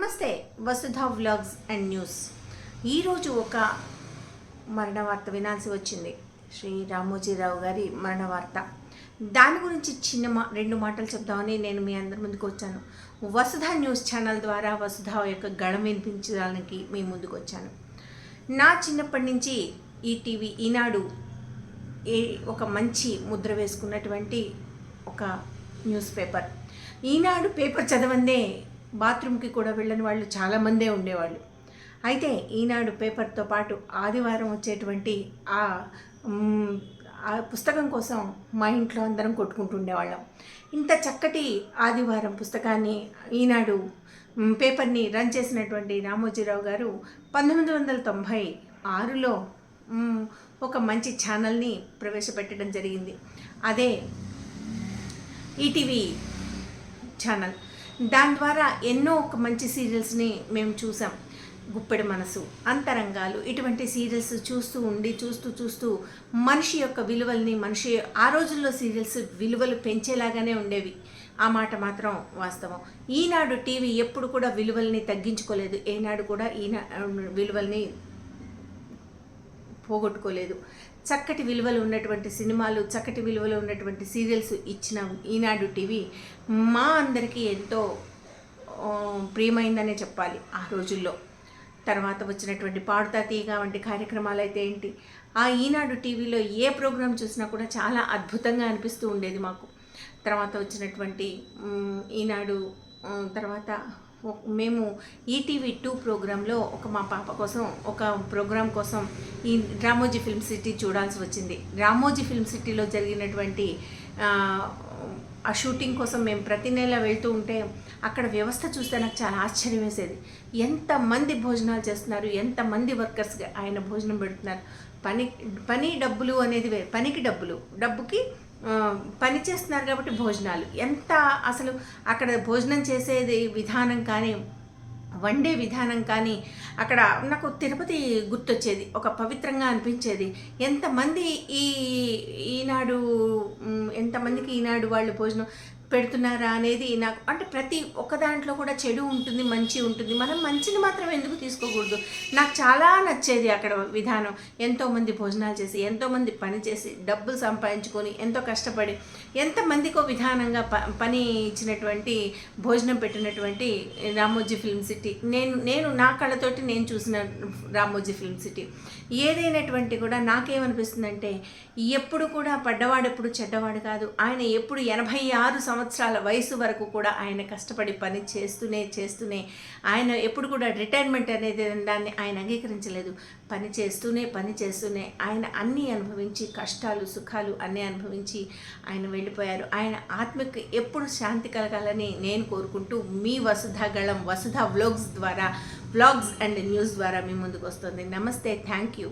నమస్తే వసుధ vlogs and news. ఈరోజు ఒక మరణ వార్త వినాల్సి వచ్చింది. శ్రీ రామోజీరావు గారి మరణ వార్త. దాని గురించి చిన్న మా రెండు మాటలు చెప్దామని నేను మీ అందరి ముందుకు వచ్చాను. వసుధ న్యూస్ ఛానల్ ద్వారా వసుధ యొక్క గళం వినిపించడానికి మీ ముందుకు వచ్చాను. నా చిన్నప్పటి నుంచి ఈ టీవీ ఈనాడు ఏ ఒక మంచి ముద్ర వేసుకున్నటువంటి ఒక న్యూస్ పేపర్. ఈనాడు పేపర్ చదవందే బాత్రూమ్కి కూడా వెళ్ళని వాళ్ళు చాలామందే ఉండేవాళ్ళు. అయితే ఈనాడు పేపర్తో పాటు ఆదివారం వచ్చేటువంటి ఆ ఆ పుస్తకం కోసం మా ఇంట్లో అందరం కొట్టుకుంటుండేవాళ్ళం ఇంత చక్కటి ఆదివారం పుస్తకాన్ని ఈనాడు పేపర్ని రన్ చేసినటువంటి రామోజీరావు గారు పంతొమ్మిది వందల తొంభై ఆరులో ఒక మంచి ఛానల్ని ప్రవేశపెట్టడం జరిగింది. అదే ఈటీవీ ఛానల్. దాని ద్వారా ఎన్నో ఒక మంచి సీరియల్స్ని మేము చూసాం. గుప్పెడి మనసు అంతరంగాలు ఇటువంటి సీరియల్స్ చూస్తూ ఉండి చూస్తూ చూస్తూ మనిషి యొక్క విలువల్ని మనిషి ఆ రోజుల్లో సీరియల్స్ విలువలు పెంచేలాగానే ఉండేవి. ఆ మాట మాత్రం వాస్తవం. ఈనాడు టీవీ ఎప్పుడు కూడా విలువల్ని తగ్గించుకోలేదు. ఏనాడు కూడా ఈనా విలువల్ని పోగొట్టుకోలేదు. చక్కటి విలువలు ఉన్నటువంటి సినిమాలు చక్కటి విలువలు ఉన్నటువంటి సీరియల్స్ ఇచ్చిన ఈనాడు టీవీ మా అందరికీ ఎంతో ప్రియమైందనే చెప్పాలి ఆ రోజుల్లో. తర్వాత వచ్చినటువంటి పాడుతా తీగ వంటి కార్యక్రమాలు అయితే ఏంటి? ఆ ఈనాడు టీవీలో ఏ ప్రోగ్రాం చూసినా కూడా చాలా అద్భుతంగా అనిపిస్తూ ఉండేది మాకు. తర్వాత వచ్చినటువంటి ఈనాడు తర్వాత మేము ఈటీవీ టూ ప్రోగ్రాంలో ఒక మా పాప కోసం ఒక ప్రోగ్రాం కోసం ఈ రామోజీ ఫిల్మ్ సిటీ చూడాల్సి వచ్చింది. రామోజీ ఫిల్మ్ సిటీలో జరిగినటువంటి ఆ, షూటింగ్ కోసం మేము ప్రతి నెల వెళ్తూ ఉంటే అక్కడ వ్యవస్థ చూస్తే నాకు చాలా ఆశ్చర్యం వేసేది. ఎంతమంది భోజనాలు చేస్తున్నారు ఎంతమంది వర్కర్స్ ఆయన భోజనం పెడుతున్నారు. పని పని డబ్బులు అనేది పనికి డబ్బులు. డబ్బుకి పని చేస్తున్నారు కాబట్టి భోజనాలు. ఎంత అసలు అక్కడ భోజనం చేసేది విధానం కానీ వండే విధానం కానీ అక్కడ నాకు తిరుపతి గుర్తొచ్చేది. ఒక పవిత్రంగా అనిపించేది. ఎంతమంది ఈ ఈనాడు ఎంతమందికి ఈనాడు వాళ్ళు భోజనం పెడుతున్నారా అనేది నాకు అంటే ప్రతి ఒక్క దాంట్లో కూడా చెడు ఉంటుంది మంచి ఉంటుంది. మనం మంచిని మాత్రం ఎందుకు తీసుకోకూడదు? నాకు చాలా నచ్చేది అక్కడ విధానం. ఎంతోమంది భోజనాలు చేసి ఎంతోమంది పని చేసి డబ్బులు సంపాదించుకొని ఎంతో కష్టపడి ఎంతమందికో విధానంగా ప పని ఇచ్చినటువంటి భోజనం పెట్టినటువంటి రామోజీ ఫిల్మ్ సిటీ. నేను నేను నా కళ్ళతోటి నేను చూసిన రామోజీ ఫిల్మ్ సిటీ. ఏదైనటువంటి కూడా నాకేమనిపిస్తుందంటే ఎప్పుడు కూడా పడ్డవాడు ఎప్పుడు చెడ్డవాడు కాదు. ఆయన ఎప్పుడు ఎనభై ఆరు సంవత్సరాల వయసు వరకు కూడా ఆయన కష్టపడి పని చేస్తూనే చేస్తూనే ఆయన ఎప్పుడు కూడా రిటైర్మెంట్ అనేది దాన్ని ఆయన అంగీకరించలేదు. పని చేస్తూనే పని చేస్తూనే ఆయన అన్నీ అనుభవించి కష్టాలు సుఖాలు అన్నీ అనుభవించి ఆయన వెళ్ళిపోయారు. ఆయన ఆత్మకు ఎప్పుడు శాంతి కలగాలని నేను కోరుకుంటూ మీ వసుధ గళం వసుధ వ్లాగ్స్ ద్వారా వ్లాగ్స్ అండ్ న్యూస్ ద్వారా మీ ముందుకు వస్తుంది. నమస్తే థ్యాంక్ యూ